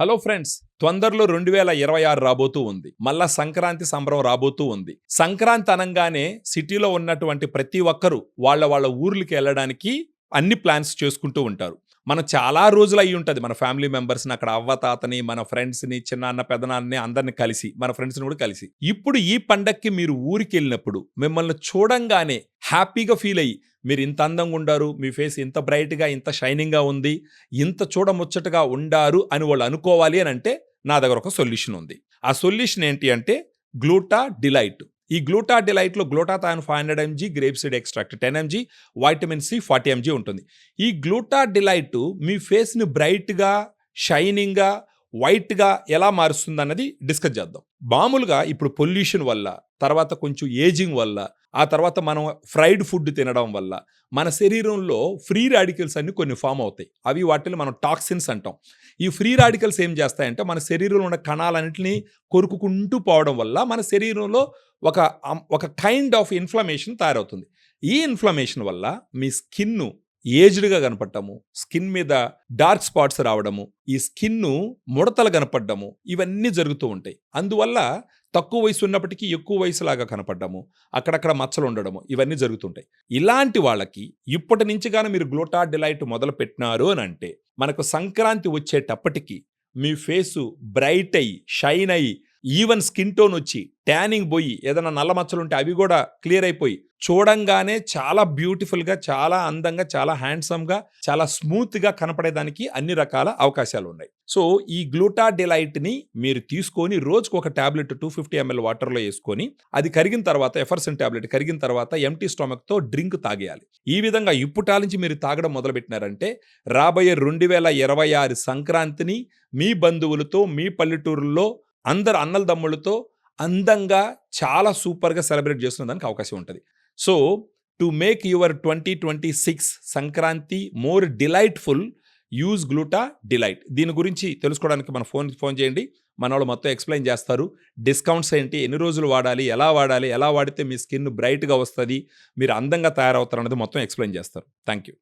Hello friends తొందరలో రెండు వేల ఇరవై ఆరు రాబోతూ ఉంది. మళ్ళా సంక్రాంతి సంబరం రాబోతూ ఉంది. సంక్రాంతి అనగానే సిటీలో ఉన్నటువంటి ప్రతి ఒక్కరూ వాళ్ళ వాళ్ళ ఊర్లకి వెళ్ళడానికి అన్ని ప్లాన్స్ చేసుకుంటూ ఉంటారు. మనం చాలా రోజులు అయ్యి ఉంటుంది మన ఫ్యామిలీ మెంబర్స్ని అక్కడ అవ్వ తాతని మన ఫ్రెండ్స్ని చిన్నాన్న పెదనాన్నని అందరిని కలిసి మన ఫ్రెండ్స్ని కూడా కలిసి. ఇప్పుడు ఈ పండక్కి మీరు ఊరికి వెళ్ళినప్పుడు మిమ్మల్ని చూడంగానే హ్యాపీగా ఫీల్ అయ్యి మీరు ఇంత అందంగా ఉండారు మీ ఫేస్ ఇంత బ్రైట్గా ఇంత షైనింగ్గా ఉంది ఇంత చూడముచ్చటగా ఉండారు అని వాళ్ళు అనుకోవాలి అని అంటే నా దగ్గర ఒక సొల్యూషన్ ఉంది. ఆ సొల్యూషన్ ఏంటి అంటే గ్లూటా డిలైట్. ఈ గ్లూటా డిలైట్లో glutathione five hundred mg grape seed extract ten mg vitamin C forty mg ఉంటుంది. ఈ గ్లూటా డిలైట్ మీ ఫేస్ని బ్రైట్గా షైనింగ్గా వైట్గా ఎలా మారుస్తుంది అన్నది డిస్కస్ చేద్దాం. మామూలుగా ఇప్పుడు పొల్యూషన్ వల్ల తర్వాత కొంచెం ఏజింగ్ వల్ల ఆ తర్వాత మనం ఫ్రైడ్ ఫుడ్ తినడం వల్ల మన శరీరంలో ఫ్రీ రాడికల్స్ అన్ని కొన్ని ఫామ్ అవుతాయి. అవి వాటిని మనం టాక్సిన్స్ అంటాం. ఈ ఫ్రీ రాడికల్స్ ఏం చేస్తాయంటే మన శరీరంలో ఉన్న కణాలన్నింటినీ కొరుకుకుంటూ పోవడం వల్ల మన శరీరంలో ఒక ఒక కైండ్ ఆఫ్ ఇన్ఫ్లమేషన్ తయారవుతుంది. ఈ ఇన్ఫ్లమేషన్ వల్ల మీ స్కిన్ను ఏజ్డ్గా కనపడటము స్కిన్ మీద డార్క్ స్పాట్స్ రావడము ఈ స్కిన్ను ముడతలు కనపడము ఇవన్నీ జరుగుతూ ఉంటాయి. అందువల్ల తక్కువ వయసు ఉన్నప్పటికీ ఎక్కువ వయసులాగా కనపడము అక్కడక్కడ మచ్చలు ఉండడము ఇవన్నీ జరుగుతుంటాయి. ఇలాంటి వాళ్ళకి ఇప్పటి నుంచి కానీ మీరు గ్లూటా డిలైట్ మొదలు పెట్టినారు అని అంటే మనకు సంక్రాంతి వచ్చేటప్పటికి మీ ఫేసు బ్రైట్ అయ్యి షైన్ అయ్యి ఈవెన్ స్కిన్ టోన్ వచ్చి ట్యానింగ్ పోయి ఏదైనా నల్ల మచ్చలు ఉంటే అవి కూడా క్లియర్ అయిపోయి చూడంగానే చాలా బ్యూటిఫుల్గా చాలా అందంగా చాలా హ్యాండ్సమ్గా చాలా స్మూత్గా కనపడేదానికి అన్ని రకాల అవకాశాలు ఉన్నాయి. సో ఈ గ్లూటా డిలైట్ని మీరు తీసుకొని రోజుకు ఒక టాబ్లెట్ టూ ఫిఫ్టీ ఎంఎల్ వాటర్లో వేసుకొని అది కరిగిన తర్వాత ఎఫర్సన్ టాబ్లెట్ కరిగిన తర్వాత ఎంటీ స్టొమక్తో డ్రింక్ తాగేయాలి. ఈ విధంగా ఇప్పుటాల నుంచి మీరు తాగడం మొదలుపెట్టినారంటే రాబోయే రెండు వేల ఇరవై ఆరు సంక్రాంతిని మీ బంధువులతో మీ పల్లెటూరులో అందరు అన్నల దమ్ములతో అందంగా చాలా సూపర్గా సెలబ్రేట్ చేస్తున్న దానికి అవకాశం ఉంటుంది. So to make your twenty twenty six Sankranti more delightful use gluta delight. దీని గురించి తెలుసుకోవడానికి మన ఫోన్ ఫోన్ చేయండి. మన వాళ్ళు మొత్తం ఎక్స్ప్లెయిన్ చేస్తారు. డిస్కౌంట్స్ ఏంటి? ఎన్ని రోజులు వాడాలి? ఎలా వాడాలి? ఎలా వాడితే మీ స్కిన్ బ్రైట్గా వస్తుంది? మీరు అందంగా తయారవుతారు అనేది మొత్తం ఎక్స్ప్లెయిన్ చేస్తారు. Thank you